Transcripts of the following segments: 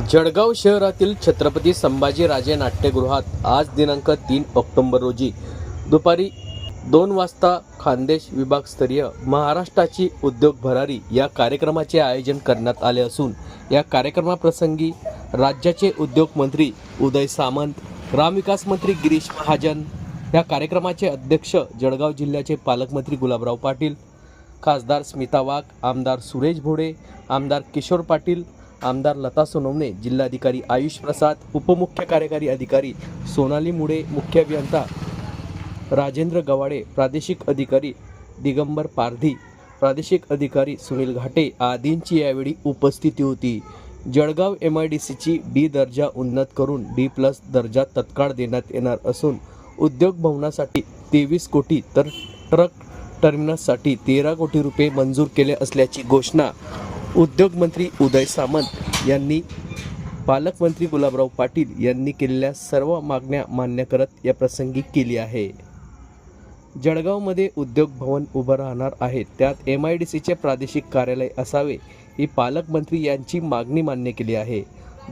जळगाव शहरातील छत्रपती संभाजीराजे नाट्यगृहात आज दिनांक तीन ऑक्टोबर रोजी दुपारी दोन वाजता खानदेश विभागस्तरीय महाराष्ट्राची उद्योग भरारी या कार्यक्रमाचे आयोजन करण्यात आले असून या कार्यक्रमाप्रसंगी राज्याचे उद्योग मंत्री उदय सामंत ग्रामविकास मंत्री गिरीश महाजन या कार्यक्रमाचे अध्यक्ष जळगाव जिल्ह्याचे पालकमंत्री गुलाबराव पाटील खासदार स्मिता वाघ आमदार सुरेश भोडे आमदार किशोर पाटील आमदार लता सोनवणे जिल्हाधिकारी आयुष प्रसाद उपमुख्य कार्यकारी अधिकारी सोनाली मुडे मुख्य अभियंता राजेंद्र गवाडे प्रादेशिक अधिकारी दिगंबर पारधी प्रादेशिक अधिकारी सुनील घाटे आदींची यावेळी उपस्थिती होती. जळगाव एम आय डी सीची डी दर्जा उन्नत करून डी प्लस दर्जा तत्काळ देण्यात येणार असून उद्योग भवनासाठी तेवीस कोटी तर ट्रक टर्मिनससाठी तेरा कोटी रुपये मंजूर केले असल्याची घोषणा उद्योगमंत्री उदय सामंत यांनी पालकमंत्री गुलाबराव पाटील यांनी केलेल्या सर्व मागण्या मान्य करत या प्रसंगी केली आहे. जळगावमध्ये उद्योग भवन उभं राहणार आहे. त्यात एम आय डी सीचे प्रादेशिक कार्यालय असावे ही पालकमंत्री यांची मागणी मान्य केली आहे.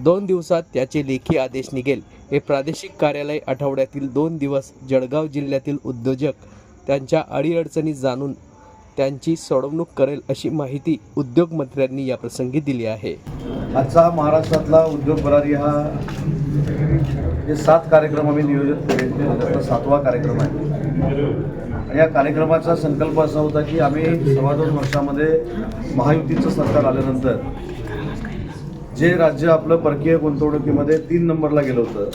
दोन दिवसात त्याचे लेखी आदेश निघेल. हे प्रादेशिक कार्यालय आठवड्यातील दोन दिवस जळगाव जिल्ह्यातील उद्योजक त्यांच्या अडीअडचणी जाणून त्यांची सोडवणूक करेल अशी माहिती उद्योगमंत्र्यांनी या प्रसंगी दिली आहे. आजचा महाराष्ट्रातला उद्योग भरारी हा जे सात कार्यक्रम आम्ही नियोजित केले त्यातला सातवा कार्यक्रम आहे. आणि या कार्यक्रमाचा संकल्प असा होता की आम्ही सव्वा दोन वर्षामध्ये महायुतीचं सरकार आल्यानंतर जे राज्य आपलं परकीय गुंतवणुकीमध्ये तीन नंबरला गेलं होतं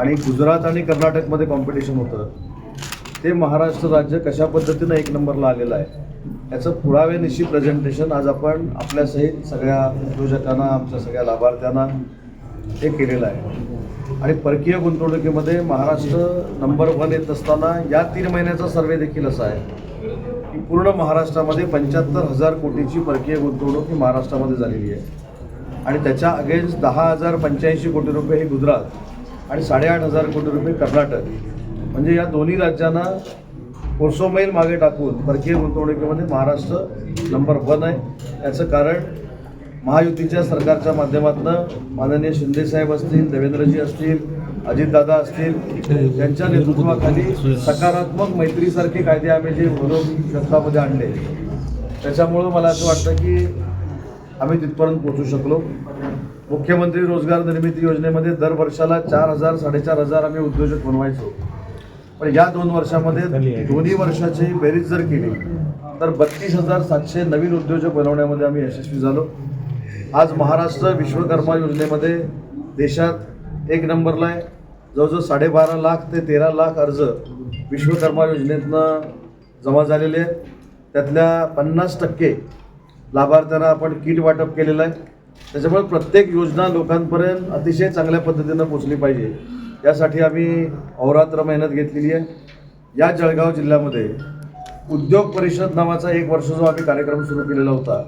आणि गुजरात आणि कर्नाटकमध्ये कॉम्पिटिशन होतं ते महाराष्ट्र राज्य कशा पद्धतीनं एक नंबरला आलेलं आहे याचं पुराव्यानिशी प्रेझेंटेशन आज आपण आपल्यासहित सगळ्या उद्योजकांना आमच्या सगळ्या लाभार्थ्यांना हे केलेलं आहे. आणि परकीय गुंतवणुकीमध्ये महाराष्ट्र नंबर वन येत असताना या तीन महिन्याचा सर्वे देखील असा आहे की पूर्ण महाराष्ट्रामध्ये पंच्याहत्तर हजार कोटीची परकीय गुंतवणूक ही महाराष्ट्रामध्ये झालेली आहे. आणि त्याच्या अगेन्स्ट दहा हजार पंच्याऐंशी कोटी रुपये हे गुजरात आणि साडेआठ हजार कोटी रुपये कर्नाटक म्हणजे या दोन्ही राज्यांना कोसो मैल मागे टाकून परकीय गुंतवणुकीमध्ये म्हणजे महाराष्ट्र नंबर वन आहे. याचं कारण महायुतीच्या सरकारच्या माध्यमातून माननीय शिंदेसाहेब असतील देवेंद्रजी असतील अजितदादा असतील यांच्या नेतृत्वाखाली सकारात्मक मैत्रीसारखे कायदे आम्ही जे विरोधी जगतामध्ये आणले त्याच्यामुळं मला असं वाटतं की आम्ही तिथपर्यंत पोहोचू शकलो. मुख्यमंत्री रोजगार निर्मिती योजनेमध्ये दर वर्षाला चार हजार साडेचार हजार आम्ही उद्योजक बनवायचो. पण या दोन वर्षामध्ये दोन्ही वर्षाची बेरीज जर केली तर बत्तीस हजार सातशे नवीन उद्योजक बनवण्यामध्ये आम्ही यशस्वी झालो. आज महाराष्ट्र विश्वकर्मा योजनेमध्ये देशात एक नंबरला आहे. जवळजवळ साडेबारा लाख ते तेरा लाख अर्ज विश्वकर्मा योजनेतनं जमा झालेले आहेत. त्यातल्या पन्नास टक्के लाभार्थ्यांना आपण किट वाटप केलेलं आहे. त्याच्यामुळे प्रत्येक योजना लोकांपर्यंत अतिशय चांगल्या पद्धतीनं पोचली पाहिजे. यासाठी आम्ही अहोरात्र मेहनत घेतलेली आहे. या जळगाव जिल्ह्यामध्ये उद्योग परिषद नावाचा एक वर्ष जो आम्ही कार्यक्रम सुरू केलेला होता.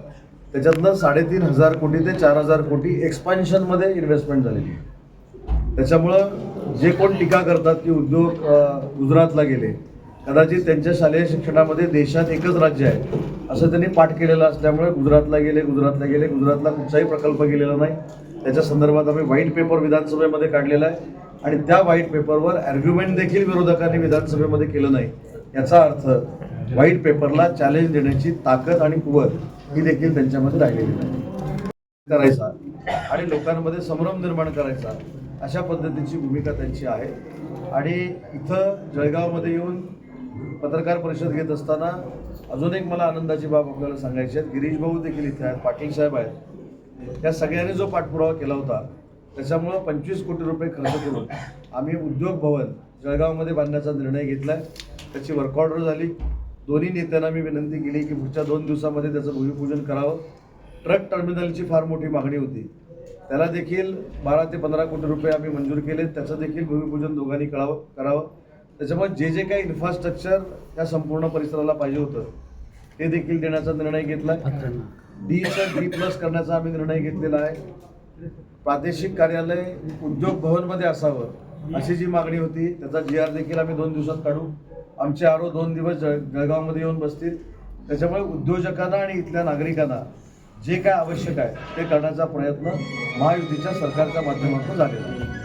त्याच्यातनं साडेतीन हजार कोटी ते चार हजार कोटी एक्सपान्शनमध्ये इन्व्हेस्टमेंट झालेली आहे. त्याच्यामुळं जे कोण टीका करतात की उद्योग गुजरातला गेले कदाचित त्यांच्या शालेय शिक्षणामध्ये देशात एकच राज्य आहे असं त्यांनी पाठ केलेलं असल्यामुळे गुजरातला गेले गुजरातला गेले गुजरातला कुठचाही प्रकल्प गेलेला नाही. त्याच्या संदर्भात आम्ही व्हाईट पेपर विधानसभेमध्ये काढलेला आहे. आणि त्या व्हाईट पेपरवर आर्ग्युमेंट देखील विरोधकांनी विधानसभेमध्ये केलं नाही. याचा अर्थ व्हाईट पेपरला चॅलेंज देण्याची ताकद आणि कुवत ही देखील त्यांच्यामध्ये राहिलेली नाही. करायचा आणि लोकांमध्ये संभ्रम निर्माण करायचा अशा पद्धतीची भूमिका त्यांची आहे. आणि इथं जळगावमध्ये येऊन पत्रकार परिषद घेत असताना अजून एक मला आनंदाची बाब आपल्याला सांगायची आहे. गिरीश भाऊ देखील इथे आहेत पाटील साहेब आहेत. या सगळ्यांनी जो पाठपुरावा केला होता त्याच्यामुळं पंचवीस कोटी रुपये खर्च करून आम्ही उद्योग भवन जळगावमध्ये बांधण्याचा निर्णय घेतला आहे त्याची वर्क ऑर्डर झाली. दोन्ही नेत्यांना मी विनंती केली की पुढच्या दोन दिवसामध्ये त्याचं भूमिपूजन करावं. ट्रक टर्मिनलची फार मोठी मागणी होती. त्याला देखील बारा ते पंधरा कोटी रुपये आम्ही मंजूर केले. त्याचं देखील भूमिपूजन दोघांनी करावं करावं. त्याच्यामुळे जे जे काही इन्फ्रास्ट्रक्चर या संपूर्ण परिसराला पाहिजे होतं ते देखील देण्याचा निर्णय घेतला. डीचं डी प्लस करण्याचा आम्ही निर्णय घेतलेला आहे. प्रादेशिक कार्यालय उद्योग भवनमध्ये असावं अशी जी मागणी होती त्याचा जी आर देखील आम्ही दोन दिवसात काढू. आमचे आरो दोन दिवस जळ जळगावमध्ये येऊन बसतील. त्याच्यामुळे उद्योजकांना आणि इथल्या नागरिकांना जे काय आवश्यक आहे ते करण्याचा प्रयत्न महायुतीच्या सरकारच्या माध्यमातून झालेला आहे.